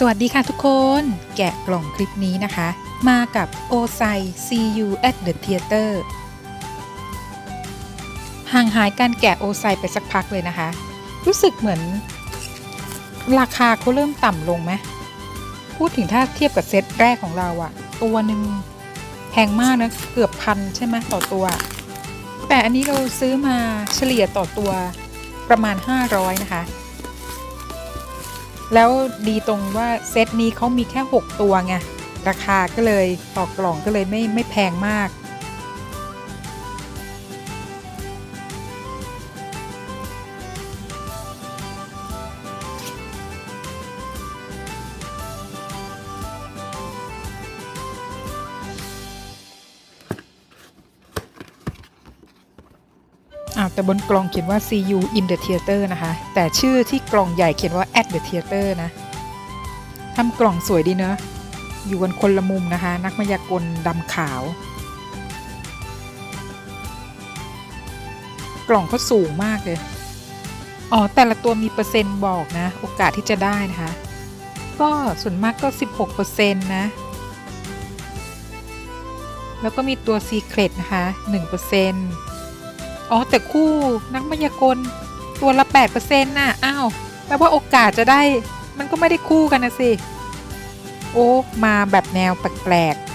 สวัสดีค่ะทุกคน แกะกล่องคลิปนี้นะคะ มากับโอไซ See You at the Theater ห่างหายการแกะโอไซไปสักพักเลยนะคะ รู้สึกเหมือน ราคาเขาเริ่มต่ำลงไหมพูดถึงถ้าเทียบกับเซตแรกของเราอะตัวหนึ่งแพงมากนะ เกือบพันใช่ไหมต่อตัว แต่อันนี้เราซื้อมาเฉลี่ยต่อตัวประมาณ 500 นะคะ แล้วดีตรงว่าเซตนี้เขามีแค่ 6 ตัวไงราคาก็เลยต่อกล่องก็เลยไม่ไม่แพงมาก อ้าวแต่บนกล่องเขียนว่า see you in the theater นะคะ แต่ชื่อที่กล่องใหญ่เขียนว่า at the theater นะทำกล่องสวยดีเนอะอยู่กันคนละมุมนะคะ นักมายากลดำขาว กล่องเขาสูงมากเลย อ๋อ แต่ละตัวมีเปอร์เซ็นต์บอกนะ โอกาสที่จะได้นะคะ ก็ส่วนมากก็ 16%นะ แล้วก็มีตัว Secret นะคะ 1% อ๋อแต่คู่นักมายากลตัวละ 8%น่ะ อ้าว แปลว่าโอกาสจะได้ มันก็ไม่ได้คู่กันนะสิ โอ้ มาแบบแนวแปลกๆ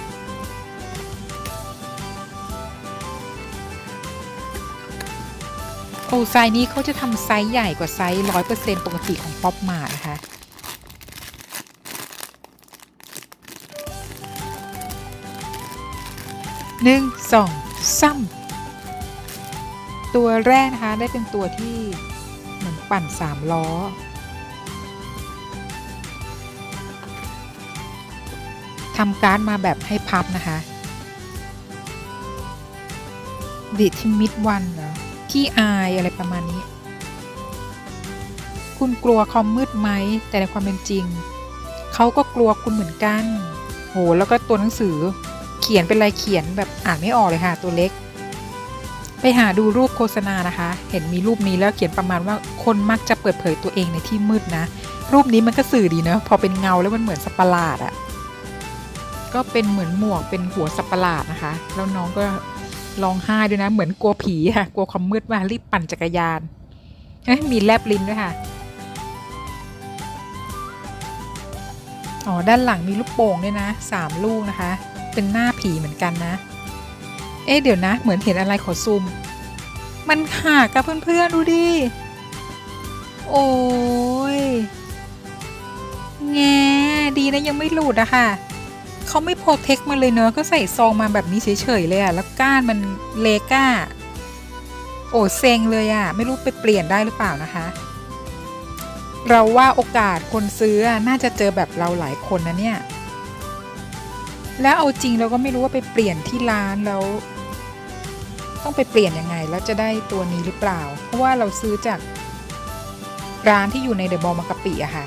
โอ้ไซนี้เขาจะทำไซส์ใหญ่กว่าไซส์100%ปอร์เซ็นต์ปกติของป๊อปมานะคะ หนึ่งสองสาม ตัวแรกนะคะได้เป็นตัวที่เหมือนปั่นสามล้อ ทำการ์ดมาแบบให้พับนะคะดิทิมิดวันเหรอขี้อายอะไรประมาณนี้ คุณกลัวคอมมืดไหม แต่ในความเป็นจริง เขาก็กลัวคุณเหมือนกัน โห แล้วก็ตัวหนังสือ เขียนเป็นลายเขียนแบบอ่านไม่ออกเลยค่ะ ตัวเล็ก ไปหาดูรูปโฆษณานะคะ เห็นมีรูปนี้แล้วเขียนประมาณว่าคนมักจะเปิดเผยตัวเองในที่มืดนะ รูปนี้มันก็สื่อดีเนะพอเป็นเงาแล้วมันเหมือนสัตว์ประหลาดอะ่ะก็เป็นเหมือนหมวกเป็นหัวสัตว์ประหลาดนะคะ แล้วน้องก็ร้องไห้ด้วยนะ เหมือนกลัวผีค่ะ กลัวความมืดว่ารีบปั่นจักรยานเอ้ยมีแลบลิ้นด้วยค่ะอ๋อด้านหลังมีลูกโป่งด้วยนะสามลูกนะคะ เป็นหน้าผีเหมือนกันนะ เอ๊ะเดี๋ยวนะ เหมือนเห็นอะไรขอซูม มันหักกับเพื่อนๆดูดิ โอ้ย แง่ดีนะยังไม่หลุดอะค่ะ เขาไม่โปรเทคมาเลยเนอะก็ใส่ซองมาแบบนี้เฉยๆเลยอะแล้วก้านมันเลก้า โอ้เซ็งเลยอะไม่รู้ไปเปลี่ยนได้หรือเปล่านะคะ เราว่าโอกาสคนซื้อน่าจะเจอแบบเราหลายคนนะเนี่ย แล้วเอาจริงเราก็ไม่รู้ว่าไปเปลี่ยนที่ร้านแล้ว ต้องไปเปลี่ยนยังไง แล้วจะได้ตัวนี้หรือเปล่า เพราะว่าเราซื้อจากร้านที่อยู่ในเดอะบอลมังกะปิอะค่ะ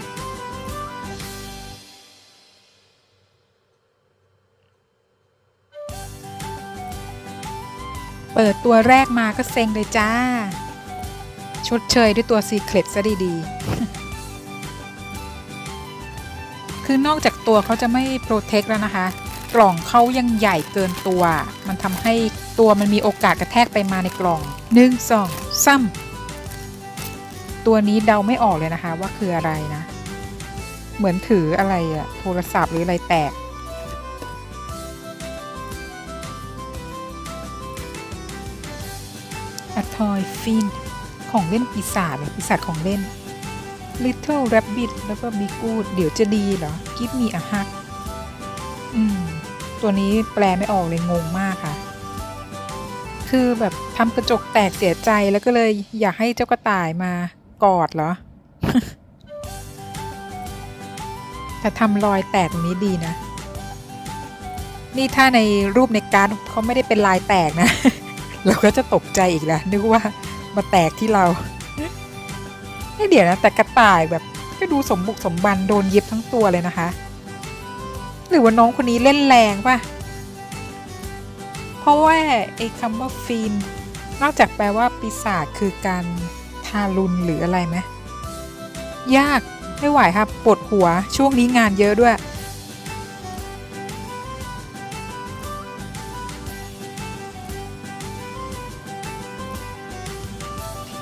เปิดตัวแรกมาก็เซ็งเลยจ้า ชดเชยด้วยตัวซีเครตซะดีๆ คือนอกจากตัวเขาจะไม่โปรเทคแล้วนะคะ กล่องเขายังใหญ่เกินตัว มันทำให้ตัวมันมีโอกาสกระแทกไปมาในกล่องหนึ่งสองซ้ำตัวนี้เดาไม่ออกเลยนะคะว่าคืออะไรนะ เหมือนถืออะไรอะโทรศัพท์หรืออะไรแตก a toy fin ของเล่นปีศาจหรอปีศาจของเล่น little rabbit แล้วก็ be good เดี๋ยวจะดีเหรอ give me a hug อืม ตัวนี้แปลไม่ออกเลยงงมากค่ะ คือแบบทำกระจกแตกเสียใจแล้วก็เลยอยากให้เจ้ากระต่ายมากอดเหรอ แต่ทำรอยแตกตรงนี้ดีนะ นี่ถ้าในรูปในการ์ดเขาไม่ได้เป็นลายแตกนะ เราก็จะตกใจอีกแล้วนึกว่ามาแตกที่เราไม่เดี๋ยวนะแต่กระต่ายแบบก็ดูสมบุกสมบันโดนเย็บทั้งตัวเลยนะคะ หรือว่าน้องคนนี้เล่นแรงป่ะ เพราะว่าไอ้คำว่าฟีนนอกจากแปลว่าปีศาจคือการทารุณหรืออะไรไหมยากไม่ไหวครับปวดหัวช่วงนี้งานเยอะด้วย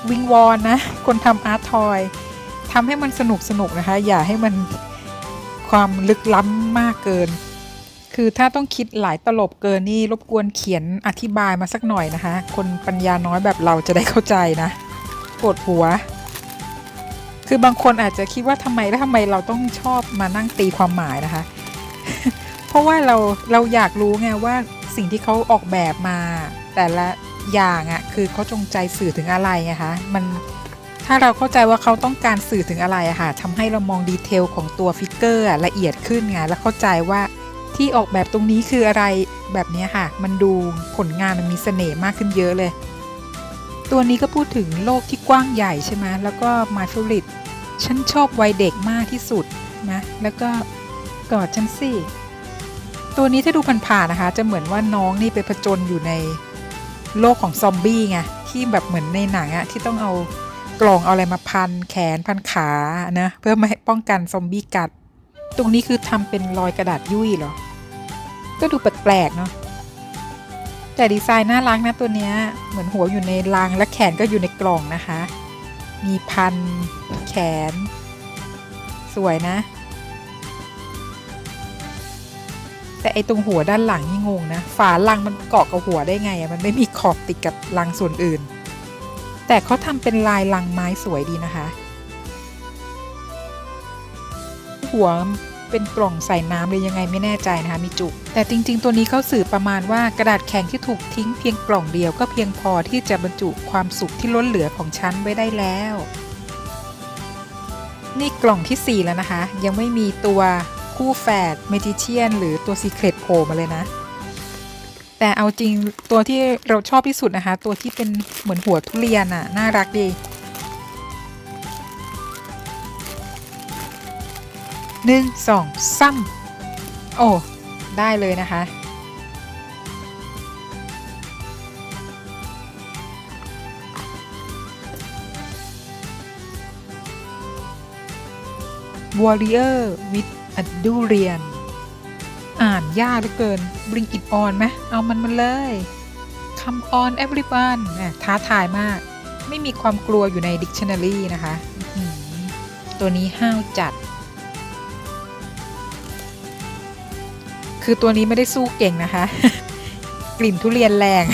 วิงวอนนะ คนทำอาร์ตทอยทำให้มันสนุกสนุกนะคะ อย่าให้มัน ความลึกล้ำมากเกิน คือถ้าต้องคิดหลายตลบเกินนี่รบกวนเขียนอธิบายมาสักหน่อยนะคะ คนปัญญาน้อยแบบเราจะได้เข้าใจนะปวดหัว คือบางคนอาจจะคิดว่าทำไมแล้วทำไมเราต้องชอบมานั่งตีความหมายนะคะ เพราะว่าเราเราอยากรู้ไงว่าสิ่งที่เขาออกแบบมา แต่ละอย่างอะ่ะคือเขาจงใจสื่อถึงอะไรไงคะมัน ถ้าเราเข้าใจว่าเขาต้องการสื่อถึงอะไรอะค่ะทำให้เรามองดีเทลของตัวฟิกเกอร์ละเอียดขึ้นไงแล้วเข้าใจว่าที่ออกแบบตรงนี้คืออะไรแบบนี้ค่ะ มันดูผลงานมันมีเสน่ห์มากขึ้นเยอะเลย ตัวนี้ก็พูดถึงโลกที่กว้างใหญ่ใช่ไหมแล้วก็ My Favorite ฉันชอบวัยเด็กมากที่สุดนะแล้วก็กอดฉันสิตัวนี้ถ้าดูผ่านๆนะคะ จะเหมือนว่าน้องนี่ไปผจญอยู่ในโลกของซอมบี้ไงที่แบบเหมือนในหนังอะที่ต้องเอา กล่องเอาอะไรมาพันแขนพันขานะเพื่อไม่ให้ป้องกันซอมบี้กัด ตรงนี้คือทำเป็นรอยกระดาษยุ่ยเหรอ ก็ดูแปลกๆเนาะแต่ดีไซน์น่ารักนะตัวเนี้ยเหมือนหัวอยู่ในรังและแขนก็อยู่ในกล่องนะคะ มีพันแขน สวยนะ แต่ไอตรงหัวด้านหลังนี่งงนะ ฝาลังมันเกาะกับหัวได้ไงอะมันไม่มีขอบติดกับลังส่วนอื่น แต่เขาทำเป็นลายลังไม้สวยดีนะคะ หัวเป็นกล่องใส่น้ำเลยยังไงไม่แน่ใจนะคะมีจุ แต่จริงๆ ตัวนี้เขาสื่อประมาณว่ากระดาษแข็งที่ถูกทิ้งเพียงกล่องเดียวก็เพียงพอที่จะบรรจุความสุขที่ล้นเหลือของฉันไว้ได้แล้ว นี่กล่องที่ 4 แล้วนะคะ ยังไม่มีตัวคู่แฝดเมจิเชียน หรือตัวซีเครตโผล่มาเลยนะ แต่เอาจริงตัวที่เราชอบที่สุดนะคะ ตัวที่เป็นเหมือนหัวทุเรียนอะ่ะ น่ารักดี หนึ่งสองซ้ำโอ้ ได้เลยนะคะ Warrior with a Durian อ่านยากเหลือเกิน Bring it on ไหมเอามันมาเลย Come on everyone นะท้าทายมาก ไม่มีความกลัวอยู่ใน Dictionary นะคะ ตัวนี้ห้าวจัด คือตัวนี้ไม่ได้สู้เก่งนะคะ กลิ่นทุเรียนแรง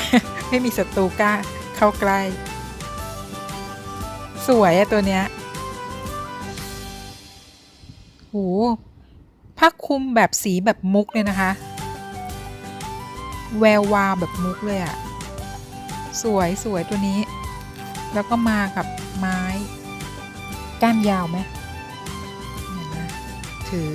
ไม่มีศัตรูกล้าเข้าใกล้ สวยอะตัวเนี้ยโห ผ้าคลุมแบบสีแบบมุกเลยนะคะ แวววาวแบบมุกเลยอะสวยสวยตัวนี้ แล้วก็มากับไม้ ก้านยาวไหมถือ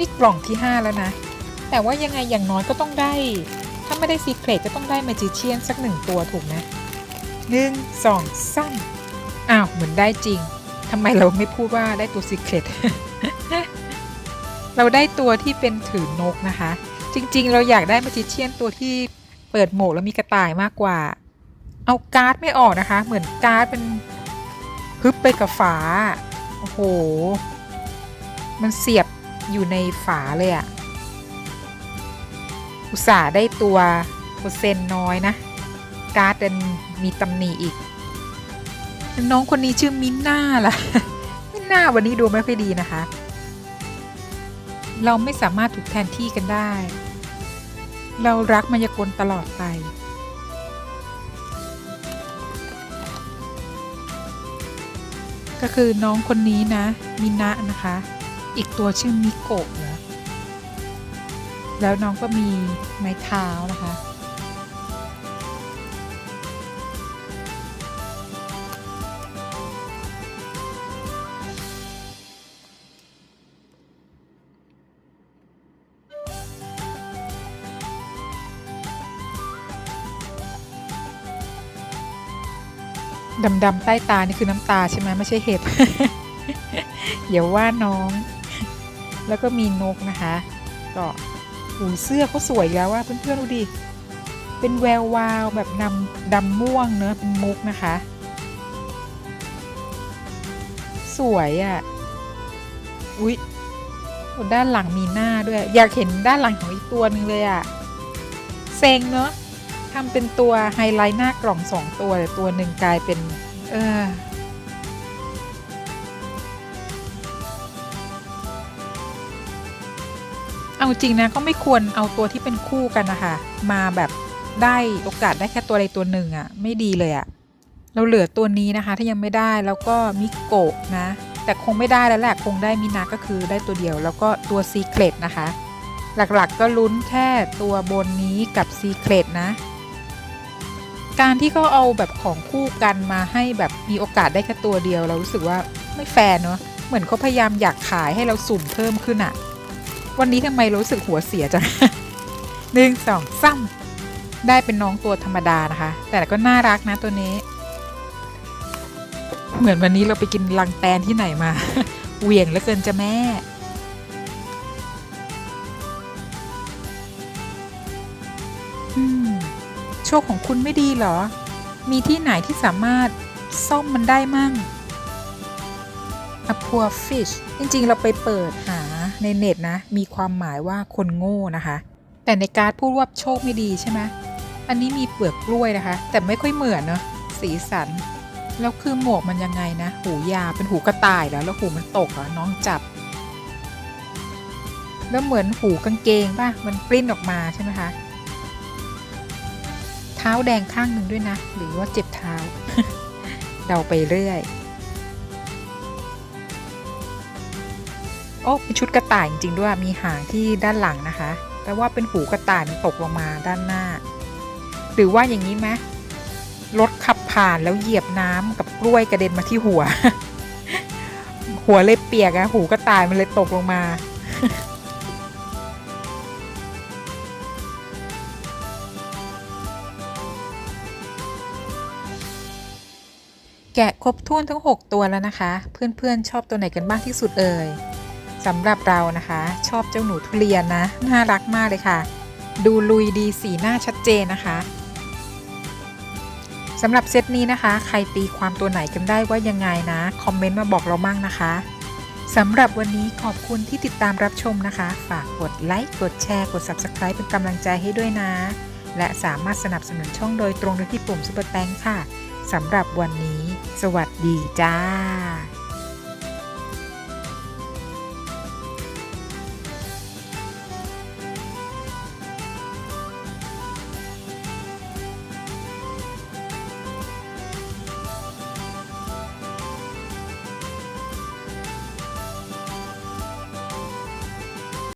นี่กล่องที่ 5 แล้วนะ แต่ว่ายังไงอย่างน้อยก็ต้องได้ ถ้าไม่ได้ซีเครตก็ต้องได้แมจิเชียนสักหนึ่งตัวถูกไหมหนึ่งสองสามอ้าว เหมือนได้จริงทำไมเราไม่พูดว่าได้ตัวซีเครตเราได้ตัวที่เป็นถือนกนะคะ จริงๆ เราอยากได้แมจิเชียนตัวที่เปิดโหมดแล้วมีกระต่ายมากกว่า เอาการ์ดไม่ออกนะคะ เหมือนการ์ดเป็นฮึบไปกับฝา โอ้โห มันเสียบ อยู่ในฝาเลยอะอุตส่าห์ได้ตัวเปอร์เซ็นต์น้อยนะ การ์ดดันมีตำหนิอีก น้องคนนี้ชื่อมินน่าล่ะ มินน่าวันนี้ดูไม่ค่อยดีนะคะ เราไม่สามารถถูกแทนที่กันได้ เรารักมายากลตลอดไปก็คือน้องคนนี้นะมินะนะคะ อีกตัวชื่อมิโกะนะแล้วน้องก็มีไม้เท้านะคะ ดำๆใต้ตา นี่คือน้ำตาใช่ไหมไม่ใช่เห็บเดี๋ยวว่าน้อง แล้วก็มีนกนะคะก็หูเสื้อเขาสวยแล้วว่าเพื่อนๆดูดิเป็นแวววาวแบบนำดำม่วงเนอะเป็นมุกนะคะ สวยอะ่ะอุ๊ยด้านหลังมีหน้าด้วย อยากเห็นด้านหลังของอีกตัวหนึ่งเลยอะ่ะเซ็งเนอะทำเป็นตัวไฮไลท์หน้ากล่องสองตัวแต่ตัวหนึ่งกลายเป็น เออ จริงนะก็ไม่ควรเอาตัวที่เป็นคู่กันนะคะมาแบบได้โอกาสได้แค่ตัวใดตัวหนึ่งอะ่ะไม่ดีเลยอะ่ะเราเหลือตัวนี้นะคะที่ยังไม่ได้แล้วก็มิโกะนะ แต่คงไม่ได้แล้วแหละคงได้มินาก็คือได้ตัวเดียว แล้วก็ตัวซีเครตนะคะ หลักๆก็ลุ้นแค่ตัวบนนี้กับซีเครตนะ การที่เขาเอาแบบของคู่กันมาให้แบบมีโอกาสได้แค่ตัวเดียว เรารู้สึกว่าไม่แฟร์เนาะเหมือนเขาพยายามอยากขายให้เราสุ่มเพิ่มขึ้นอะ วันนี้ทำไมรู้สึกหัวเสียจังหนึ่งสองซ้ำได้เป็นน้องตัวธรรมดานะคะ แต่ก็น่ารักนะตัวนี้ เหมือนวันนี้เราไปกินลังแตนที่ไหนมาเหวี่ยงเหลือเกินจะแม่โชคของคุณไม่ดีเหรอ มีที่ไหนที่สามารถซ่อมมันได้มั่ง A poor fish จริงๆ เราไปเปิดหา ในเน็ตนะ มีความหมายว่าคนโง่นะคะ แต่ในการดพูดว่าโชคไม่ดีใช่ไหมอันนี้มีเปลือกกล้วยนะคะ แต่ไม่ค่อยเหมือนเนาะสีสัน แล้วคือหมวกมันยังไงนะ หูยาวเป็นหูกระต่ายแล้วแล้วหูมันตกเหรอน้องจับ แล้วเหมือนหูกางเกงป่ะมันปริ้นออกมาใช่ไหมคะเท้าแดงข้างหนึ่งด้วยนะ หรือว่าเจ็บเท้า เดาไปเรื่อย โอ้เป็นชุดกระต่ายจริงๆด้วยมีหางที่ด้านหลังนะคะ แต่ว่าเป็นหูกระต่ายตกลงมาด้านหน้า หรือว่าอย่างนี้ไหมรถขับผ่านแล้วเหยียบน้ำกับกล้วยกระเด็นมาที่หัว หัวเลยเปียกอะหูกระต่ายมันเลยตกลงมาแกะครบถ้วนทั้ง 6 ตัวแล้วนะคะ เพื่อนๆ ชอบตัวไหนกันบ้างที่สุดเอ่ย สำหรับเรานะคะ ชอบเจ้าหนูทุเรียนนะ น่ารักมากเลยค่ะ ดูลุยดีสีหน้าชัดเจนนะคะสำหรับเซตนี้นะคะ ใครตีความตัวไหนกันได้ว่ายังไงนะ คอมเมนต์มาบอกเรามั่งนะคะสำหรับวันนี้ขอบคุณที่ติดตามรับชมนะคะ ฝากกดไลค์ กดแชร์ กด Subscribe เป็นกำลังใจให้ด้วยนะ และสามารถสนับสนุนช่องโดยตรงได้ที่ปุ่ม Super Thanks ค่ะสำหรับวันนี้ สวัสดีจ้า